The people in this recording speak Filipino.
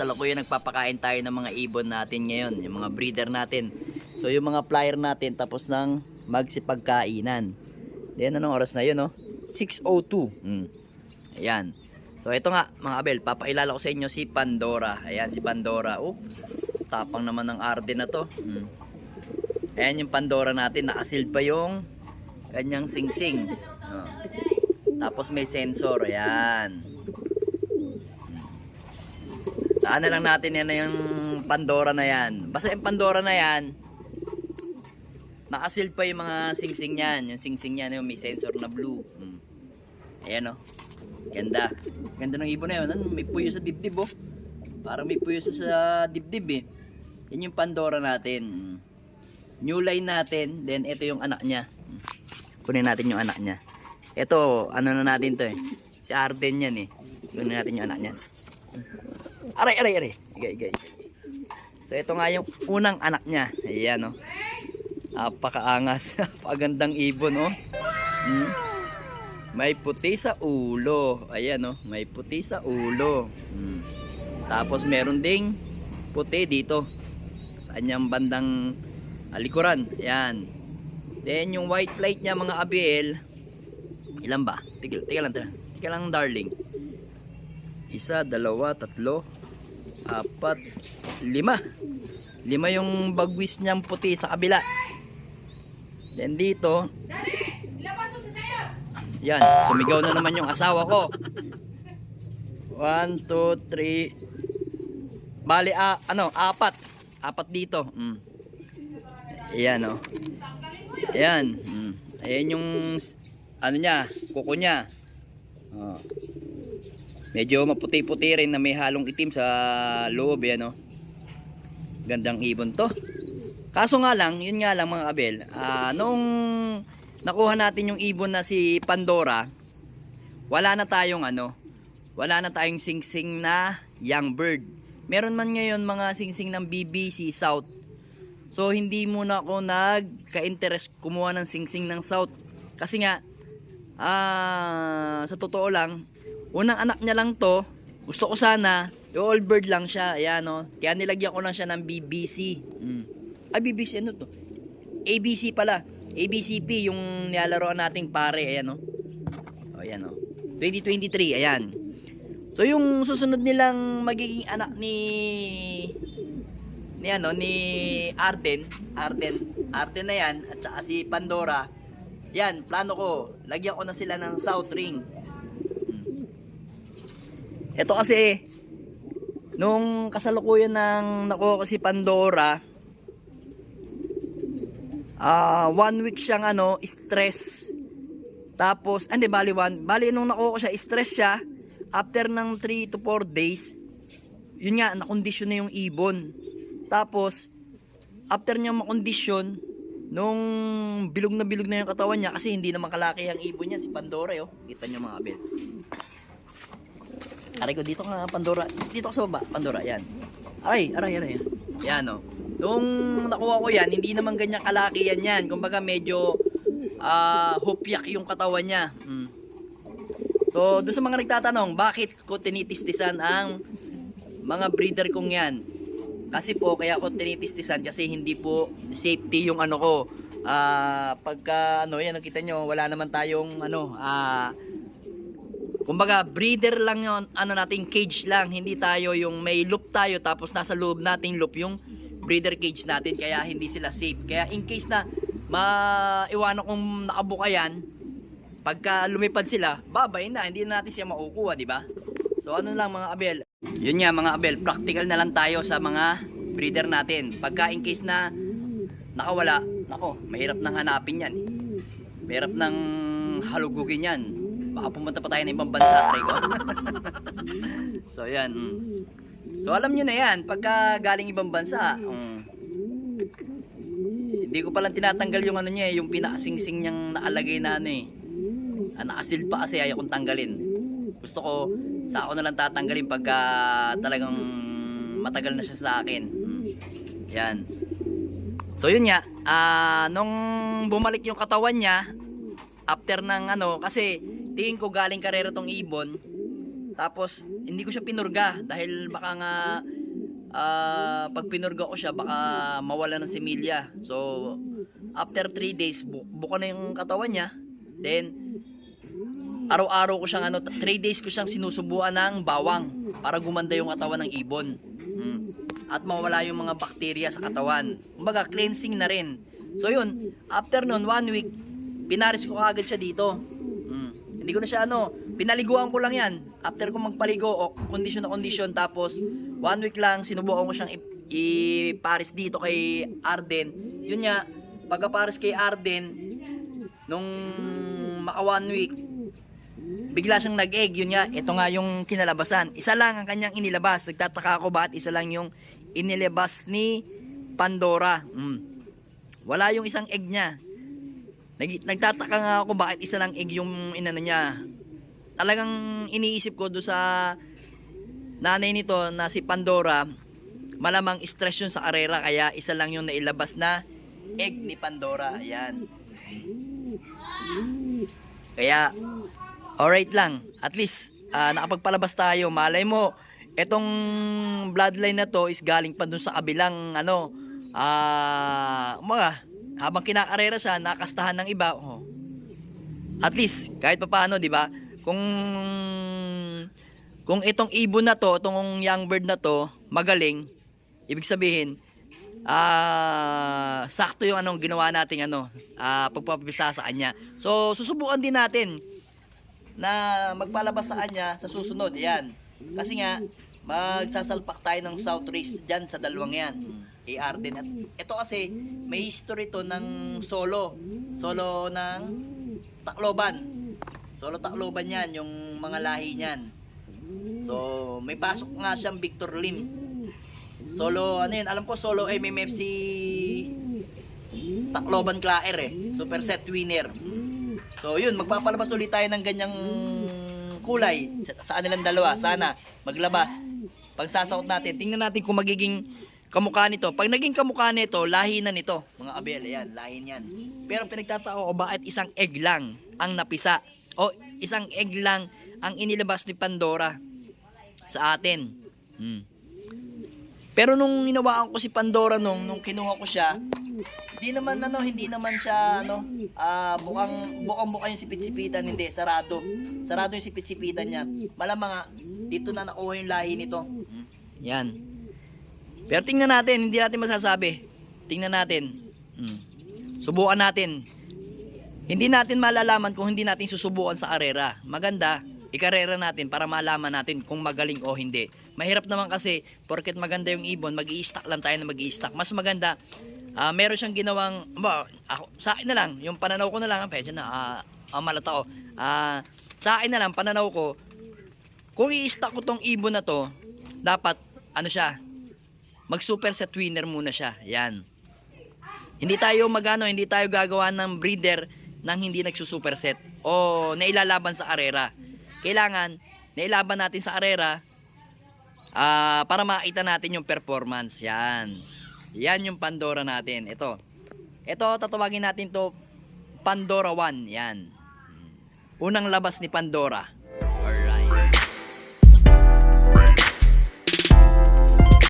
kasalukuyan nagpapakain tayo ng mga ibon natin ngayon, yung mga breeder natin. So yung mga flyer natin tapos nang magsipagkainan. Then anong oras na yun, no? 6.02. Hmm. Ayan. So ito nga, mga Abel, papailala ko sa inyo si Pandora. Ayan, si Pandora. Oh, tapang naman ng Arden na to. Hmm. Ayan yung Pandora natin, nakasil pa yung kanyang singsing. Oh. Tapos may sensor, ayan. Saan na lang natin yan na yung Pandora na yan. Basta yung Pandora na yan, nakasil pa yung mga singsing niyan. Yung singsing niyan, yung may sensor na blue. Hmm. Ayan o. Ganda. Ganda ng ibon na yun. Ano, may puyo sa dibdib oh. Parang may puyo sa, sa dibdib eh. Yan yung Pandora natin. Hmm. New line natin. Then ito yung anak niya. Hmm. Kunin natin yung anak niya. Ito, ano na natin to eh. Si Arden yan eh. Kunin natin yung anak niya. Aray, aray, aray. Igay, igay. So ito nga yung unang anak niya. Ayan oh. Napakaangas. Napagandang ibon oh. Hmm. May puti sa ulo. Ayan oh. May puti sa ulo. Hmm. Tapos meron ding puti dito. Sa kanyang bandang ah, likuran. Ayan. Then yung white plate niya mga abiel. Ilan ba? Tigil, tigil lang, tigil. Tigil lang darling. Isa, dalawa, tatlo, apat, lima. Lima yung bagwis niyang puti sa kabila. Then dito, yan, sumigaw na naman yung asawa ko. One, two, three. Bali, ah, ano, apat. Apat dito. Mm. Ayan, oh. Ayan. Mm. Ayan yung, ano niya, kuko niya. Oh. Medyo maputi-puti rin na may halong itim sa loob, yan, oh. Gandang ibon to. Kaso nga lang, yun nga lang mga kabel, ah, nung nakuha natin yung ibon na si Pandora, wala na tayong ano, wala na tayong singsing na young bird. Meron man ngayon mga singsing ng BBC South. So hindi muna ako nagka-interest kumuha ng singsing ng South. Kasi nga, ah, sa totoo lang, unang anak niya lang to, gusto ko sana, old bird lang siya, ayan o. Kaya nilagyan ko lang siya ng BBC. Mm. Ay, BBC ano to? ABC pala. ABCP, yung nilalaroan nating pare, ayan o. O, ayan o. 2023, ayan. So, yung susunod nilang magiging anak ni ni ano, ni Arden, Arden, Arden na yan, at saka si Pandora, yan, plano ko, lagyan ko na sila ng South Ring. Ito kasi, nung kasalukuyan ng nakuha ko si Pandora, ah one week siyang ano, stress. Tapos, hindi, bali one, bali nung nakuha ko siya, stress siya, after ng 3 to 4 days, yun nga, nakondisyon na yung ibon. Tapos, after niya makondisyon, nung bilog na bilog na yung katawan niya, kasi hindi naman kalaki ang ibon niya, si Pandora, yo. Kita niyo mga abel. Aray ko, dito ka Pandora. Dito sa baba, Pandora, yan. Aray, aray, aray. Yan, no. Nung nakuha ko yan, hindi naman ganyan kalaki yan yan. Kumbaga, medyo ah hupyak yung katawan niya. Mm. So, doon sa mga nagtatanong, bakit ko tinitistisan ang mga breeder kong yan? Kasi po, kaya ko tinitistisan kasi hindi po safety yung ano ko. Ah, pagka ano, yan nakita nyo, wala naman tayong ano, ah Kumbaga, breeder lang yon ano nating cage lang. Hindi tayo yung may loop tayo tapos nasa loob nating loop yung breeder cage natin kaya hindi sila safe. Kaya in case na maiwanan kong nakabuka yan, pagka lumipad sila, babay na, hindi na natin siya makukuha, di ba? So ano lang mga abel, yun nga mga abel, practical na lang tayo sa mga breeder natin. Pagka in case na nakawala, nako, mahirap nang hanapin yan. Mahirap nang halugugin yan. Baka pumunta pa tayo ng ibang bansa, Rico. so yan. mm. So alam nyo na yan, pagka galing ibang bansa, mm, hindi ko palang tinatanggal yung ano niya, eh, yung pinakasingsing niyang nakalagay na ano eh. Ah, pa kasi ayaw kong tanggalin. Gusto ko, sa ako na lang tatanggalin pagka talagang matagal na siya sa akin. Mm. Yan. So yun nga, ah, nung bumalik yung katawan niya, after ng ano, kasi tingin ko galing karero tong ibon, Tapos, hindi ko siya pinurga dahil baka nga ah, pag pinurga ko siya, baka mawala ng similya. So, after 3 days, bu- buka na yung katawan niya. Then, araw-araw ko siyang ano, 3 days ko siyang sinusubuan ng bawang para gumanda yung katawan ng ibon. Mm. At mawala yung mga bakterya sa katawan. Kumbaga, cleansing na rin. So yun, after nun, one week, pinaris ko kagad siya dito. Hindi ko na siya ano, pinaliguan ko lang yan. After ko magpaligo, o condition na condition, tapos one week lang, sinubukan ko siyang iparis dito kay Arden. Yun nga, pagka-paris kay Arden, nung maka one week, bigla siyang nag-egg. Yun nga, ito nga yung kinalabasan. Isa lang ang kanyang inilabas. Nagtataka ako bakit isa lang yung inilabas ni Pandora. Mm. Wala yung isang egg niya. Nag- nagtataka nga ako bakit isa lang egg yung inano niya. Talagang iniisip ko do sa nanay nito na si Pandora, malamang stress yun sa karera kaya isa lang yung nailabas na egg ni Pandora. Ayan. Kaya Alright lang. At least, ah, nakapagpalabas tayo. Malay mo, etong bloodline na to is galing pa dun sa kabilang, ano, ah, mga, habang kinakarera siya, nakastahan ng iba. Oh. At least, kahit pa paano, di ba? Kung, kung itong ibon na to, itong young bird na to, magaling, ibig sabihin, ah, sakto yung anong ginawa nating ano, ah, pagpapabisa sa kanya. So, susubukan din natin na magpalabas sa kanya sa susunod. Yan. Kasi nga, magsasalpak tayo ng South Race dyan sa dalawang yan. Kay Arden. At ito kasi, may history to ng solo. Solo ng Tacloban. Solo Tacloban yan, yung mga lahi niyan. So, may pasok nga siyang Victor Lim. Solo, ano yun, alam ko solo MMFC Tacloban Claer eh. Super set winner. So yun, magpapalabas ulit tayo ng ganyang kulay sa, sa kanilang dalawa. Sana maglabas. Pag sasakot natin, tingnan natin kung magiging kamukha nito. Pag naging kamukha nito, lahi na nito. Mga abel, ayan, lahi niyan. Pero pinagtatao ko bakit isang egg lang ang napisa. O isang egg lang ang inilabas ni Pandora sa atin. Hmm. Pero nung hinawaan ko si Pandora nung nung kinuha ko siya, hindi naman ano, hindi naman siya ano, ah bukang bukang buka yung sipit-sipitan, hindi sarado. Sarado yung sipit-sipitan niya. Malamang nga, dito na nakuha yung lahi nito. Hmm. Yan. Pero tingnan natin, hindi natin masasabi. Tingnan natin. Hmm. Subukan natin. Hindi natin malalaman kung hindi natin susubukan sa karera. Maganda, ikarera natin para malaman natin kung magaling o hindi. Mahirap naman kasi, porket maganda yung ibon, mag stock lang tayo na mag stock Mas maganda, ah meron siyang ginawang, ba, ako, sa akin na lang, yung pananaw ko na lang, pedyo na, ah, ah, malata ko. Ah, sa akin na lang, pananaw ko, kung i-stock ko tong ibon na to, dapat, ano siya, mag super set winner muna siya. Yan. Hindi tayo magano, hindi tayo gagawa ng breeder nang hindi nagsusuper set o nailalaban sa karera. Kailangan nailaban natin sa karera ah, para makita natin yung performance. Yan. Yan yung Pandora natin. Ito. Ito, tatawagin natin to Pandora 1. Yan. Unang labas ni Pandora.